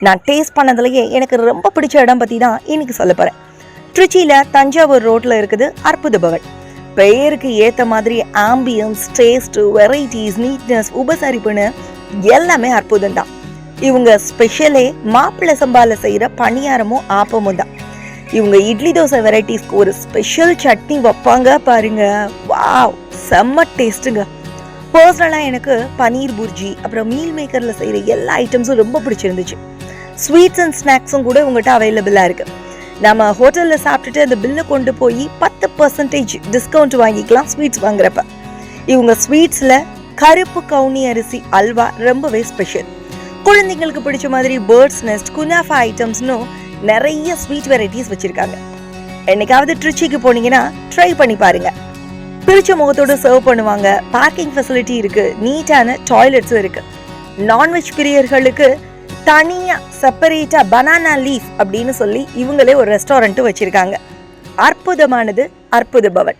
நான் டேஸ்ட் பண்ணதுலேயே எனக்கு ரொம்ப பிடிச்ச இடம் பற்றி தான் இன்னைக்கு சொல்ல போகிறேன் திருச்சியில் தஞ்சாவூர் ரோட்டில் இருக்குது அற்புத பவன் பெயருக்கு ஏற்ற மாதிரி ஆம்பியன்ஸ் டேஸ்ட்டு வெரைட்டிஸ் நீட்னஸ் உபசரிப்புன்னு எல்லாமே அற்புதம் தான் இவங்க ஸ்பெஷலே மாப்பிள்ளை சம்பாவில் செய்கிற பணியாரமும் ஆப்பமும் தான். இவங்க இட்லி தோசை வெரைட்டிஸ்க்கு ஒரு ஸ்பெஷல் சட்னி வைப்பாங்க பாருங்க. வாவ்! செம்ம டேஸ்ட்டுங்க பர்சனலாக எனக்கு பனீர் புர்ஜி அப்புறம் மீல் மேக்கரில் செய்கிற எல்லா ஐட்டம்ஸும் ரொம்ப பிடிச்சிருந்துச்சு. ஸ்வீட்ஸ் அண்ட் ஸ்நாக்ஸும் கூட உங்கள்கிட்ட அவைலபிளாக இருக்குது நம்ம ஹோட்டலில் சாப்பிட்டுட்டு அந்த பில்லை கொண்டு போய் பத்து பர்சன்டேஜ் டிஸ்கவுண்ட் வாங்கிக்கலாம் ஸ்வீட்ஸ் வாங்குறப்ப. இவங்க ஸ்வீட்ஸில் கருப்பு கவுனி அரிசி அல்வா ரொம்பவே ஸ்பெஷல் குழந்தைங்களுக்கு பிடிச்ச மாதிரி பேர்ட்ஸ் நெஸ்ட் குனாஃபா ஐட்டம்ஸ்னும் நிறைய ஸ்வீட் வெரைட்டிஸ் வச்சுருக்காங்க. என்னைக்காவது ட்ரிச்சிக்கு போனீங்கன்னா ட்ரை பண்ணி பாருங்கள் பிரிச்ச முகத்தோட சர்வ் பண்ணுவாங்க. பார்க்கிங் ஃபெசிலிட்டி இருக்குது நீட்டான டாய்லெட்ஸும் இருக்குது நான்வெஜ் பிரியர்களுக்கு தனியாக செப்பரேட்டாக பனானா லீஃப் அப்படின்னு சொல்லி இவங்களே ஒரு ரெஸ்டாரண்ட்டும் வச்சுருக்காங்க. அற்புதமானது அற்புத பவன்.